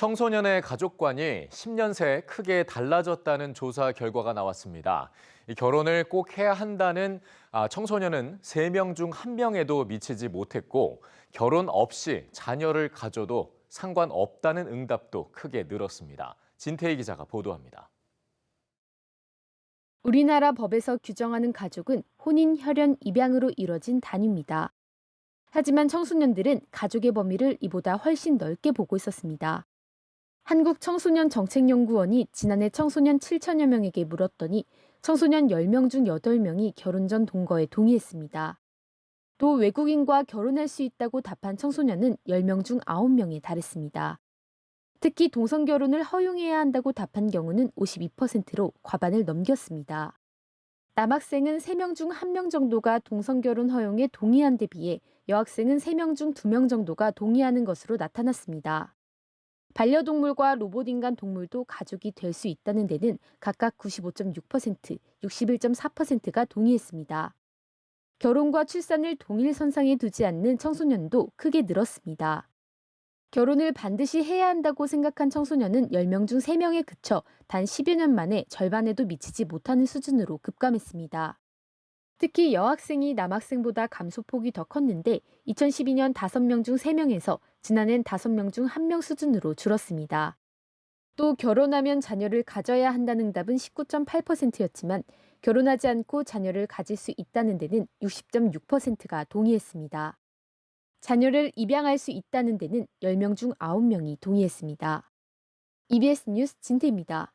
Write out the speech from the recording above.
청소년의 가족관이 10년 새 크게 달라졌다는 조사 결과가 나왔습니다. 이 결혼을 꼭 해야 한다는 아, 청소년은 3명 중 1명에도 미치지 못했고 결혼 없이 자녀를 가져도 상관없다는 응답도 크게 늘었습니다. 진태희 기자가 보도합니다. 우리나라 법에서 규정하는 가족은 혼인, 혈연, 입양으로 이뤄진 단위입니다. 하지만 청소년들은 가족의 범위를 이보다 훨씬 넓게 보고 있었습니다. 한국청소년정책연구원이 지난해 청소년 7천여 명에게 물었더니 청소년 10명 중 8명이 결혼 전 동거에 동의했습니다. 또 외국인과 결혼할 수 있다고 답한 청소년은 10명 중 9명에 달했습니다. 특히 동성 결혼을 허용해야 한다고 답한 경우는 52%로 과반을 넘겼습니다. 남학생은 3명 중 1명 정도가 동성 결혼 허용에 동의한 데 비해 여학생은 3명 중 2명 정도가 동의하는 것으로 나타났습니다. 반려동물과 로봇 인간 동물도 가족이 될 수 있다는 데는 각각 95.6%, 61.4%가 동의했습니다. 결혼과 출산을 동일 선상에 두지 않는 청소년도 크게 늘었습니다. 결혼을 반드시 해야 한다고 생각한 청소년은 10명 중 3명에 그쳐 단 10여 년 만에 절반에도 미치지 못하는 수준으로 급감했습니다. 특히 여학생이 남학생보다 감소폭이 더 컸는데 2012년 5명 중 3명에서 지난해는 5명 중 1명 수준으로 줄었습니다. 또 결혼하면 자녀를 가져야 한다는 응답은 19.8%였지만 결혼하지 않고 자녀를 가질 수 있다는 데는 60.6%가 동의했습니다. 자녀를 입양할 수 있다는 데는 10명 중 9명이 동의했습니다. EBS 뉴스 진태입니다.